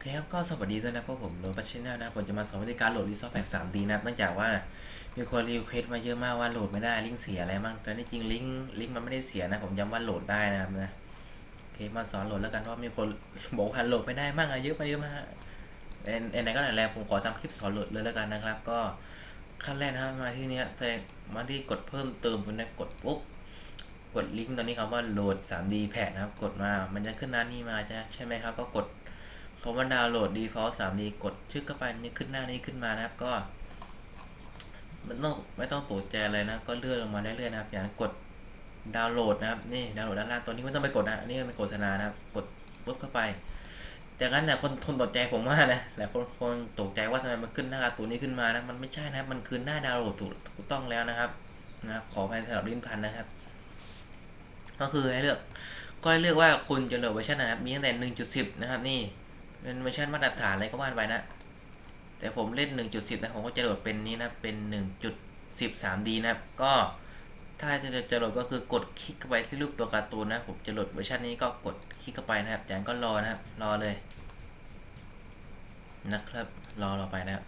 เคครับก็สวัสดีด้วยนะพวกผมโรบัชชแนลนะผมจะมาสอนวิธีการโหลดรีซอสแพ็ก 3D นะครับเนื่องจากว่ามีคนรีเควสมาเยอะมากว่าโหลดไม่ได้ลิงก์เสียอะไรบ้างแต่ที่จริงลิงก์ลิงก์มันไม่ได้เสียนะ ผมย้ำว่าโหลดได้นะครับนะโอเคมาสอนโหลดแล้วกันเพราะมีคนบอกว่าโหลดไม่ได้มากอะไรเยอะไปเยอะมากในไหนก็ไหนแล้วผมขอทำคลิปสอนโหลดเลยแล้วกันนะครับ ก็ขั้นแรกนะครับมาที่นี้ยแสดงมาที่กดเพิ่มเติมคุณนะกดปุ๊บกดลิงก์ตอนนี้คำว่าโหลด 3D แพ็กนะครับกดมา มันจะขึ้นหน้านี้มาใช่ไหมครับก็กด คำว่าดาวน์โหลด default 3D กดชื่อเข้าไปมันจะขึ้นหน้านี้ขึ้นมานะครับก็มันต้องไม่ต้องตกใจอะไรนะ ก็เลื่อนลงมาเรื่อยๆนะครับ อย่างกดดาวน์โหลดนะครับนี่ดาวน์โหลดด้านล่างตัวนี้ไม่ต้องไปกดนะนี่เป็นโฆษณานะครับ กดปุ๊บเข้าไปจากนั้นเนี่ยคนทนตกใจผมว่านะหลายคนคนตกใจว่าทำไมมันขึ้นหน้าตัวนี้ขึ้นมานะมันไม่ใช่นะครับมันคือหน้าดาวน์โหลดถูกต้องแล้วนะครับนะครับขออภัยสำหรับลิ้นพันนะครับ ก็คือให้เลือกก็ให้เลือกว่าคุณจะโหลดเวอร์ชันไหนนะครับมีตั้งแต่1.10 นะครับนี่ เป็นเวอร์ชันมาตรฐานอะไรก็ว่าไปนะ แต่ผมเล่น 1.10 นะ ผมก็จะโหลดเป็นนี้นะ เป็น 1.10 3D นะครับ ก็ถ้าจะจะโหลดก็คือกดคลิกเข้าไปที่รูปตัวการ์ตูนนะ ผมจะโหลดเวอร์ชันนี้ก็กดคลิกเข้าไปนะครับจากนั้นก็รอนะครับ รอเลยนะครับ รอรอไปนะครับ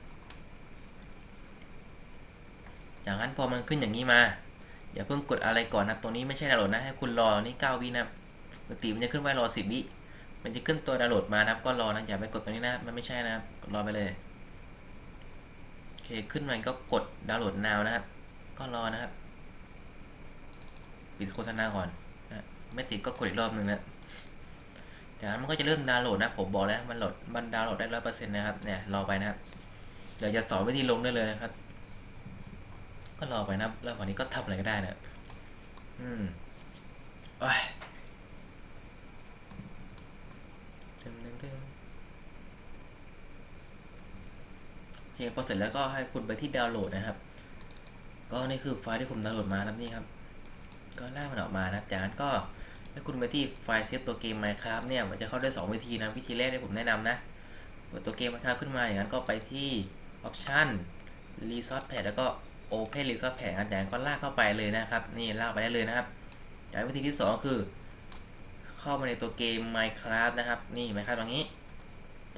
จากนั้นพอมันขึ้นอย่างนี้มา อย่าเพิ่งกดอะไรก่อนนะตัวนี้ไม่ใช่ดาวโหลดนะ ให้คุณรอนี่9วินะปกติมันจะขึ้นไว้รอ 10 วิ มันจะขึ้นตัวดาวน์โหลดมานะครับ ก็รอนะอย่าไปกดตรงนี้นะมันไม่ใช่นะครับรอไปเลยโอเคขึ้นมาก็กดดาวน์โหลด now นะครับ ก็รอนะครับ ปิดโฆษณาก่อนนะไม่ติดก็กดอีกรอบหนึ่งนะจากนั้นมันก็จะเริ่มดาวน์โหลดนะผมบอกแล้วมันโหลดมันดาวน์โหลดได้ร้อยเปอร์เซ็นต์นะครับเนี่ยรอไปนะครับเดี๋ยวจะสอนวิธีลงได้เลยนะครับ ก็รอไปนะแล้ววันนี้ก็ทำอะไรก็ได้นะอืมโอ้ย โอเคพอเสร็จแล้วก็ให้คุณไปที่ดาวน์โหลดนะครับ ก็นี่คือไฟล์ที่ผมดาวน์โหลดมาครับนี่ครับ ก็ลากมันออกมานะครับจากนั้นก็ให้คุณไปที่ไฟล์เซฟตัวเกม Minecraft เนี่ยมันจะเข้าได้ 2 วิธีนะวิธีแรกที่ผมแนะนำนะเปิดตัวเกม Minecraft ขึ้นมาอย่างนั้นก็ไปที่ Option Resource Pack แล้วก็ Open Resource Pack จากนั้นก็ลากเข้าไปเลยนะครับ นี่ลากไปได้เลยนะครับจากวิธีที่ 2 คือ เข้ามาในตัวเกม Minecraft นะครับ นี่ Minecraft อย่างนี้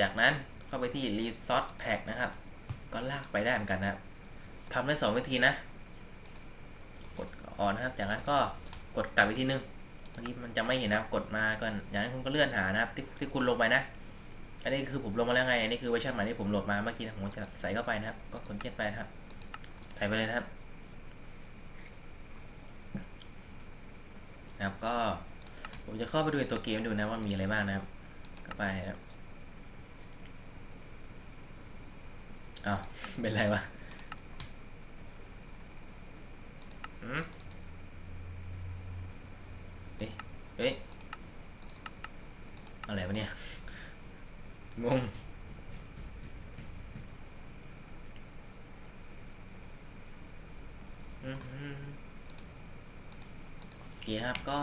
จากนั้นเข้าไปที่ Resource Pack นะครับ ก็ลากไปได้เหมือนกันนะครับทำได้สองวิธีนะ กดออนนะครับ จากนั้นก็กดกลับไปที่นึงบางทีมันจะไม่เห็นนะกดมาก่อนอย่างนั้นคุณก็เลื่อนหานะครับที่ที่คุณลงไปนะ อันนี้คือผมลงมาแล้วไง อันนี้คือเวอร์ชันใหม่ที่ผมโหลดมาเมื่อกี้นะผมจะใส่เข้าไปนะครับ ก็กดเจ็ดไปนะครับ ใส่ไปเลยนะครับ นะครับก็ ผมจะเข้าไปดูในตัวเกมดูนะว่ามีอะไรบ้างนะครับเข้าไปนะครับอ้าวเป็นไรวะอืมเอ๊ะเอ๊ะอะไรวะเนี่ย งงอืมอืมโอเคครับก็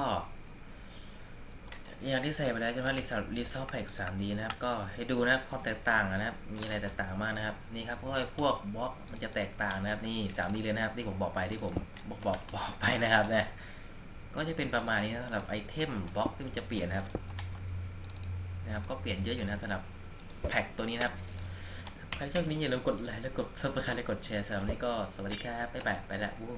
อย่างที่ใส่ไปแล้วใช่ไหมรีซอรีซอแพ็ก 3D นะครับ ก็ให้ดูนะความแตกต่างนะครับ มีอะไรแตกต่างมากนะครับ นี่ครับเพราะว่าพวกบล็อกมันจะแตกต่างนะครับ นี่ 3D เลยนะครับที่ผมบอกไปที่ผมบอกบอกบอกไปนะครับนะ ก็จะเป็นประมาณนี้นะสำหรับไอเทมบล็อกที่มันจะเปลี่ยนนะครับ นะครับ ก็เปลี่ยนเยอะอยู่นะสำหรับแพ็กตัวนี้นะครับ ใครชอบนี้อย่าลืมกดไลค์แล้วกดซับสไครต์และกดแชร์สำหรับนนี้ก็สวัสดีครับ บ๊ายบายไปละวู้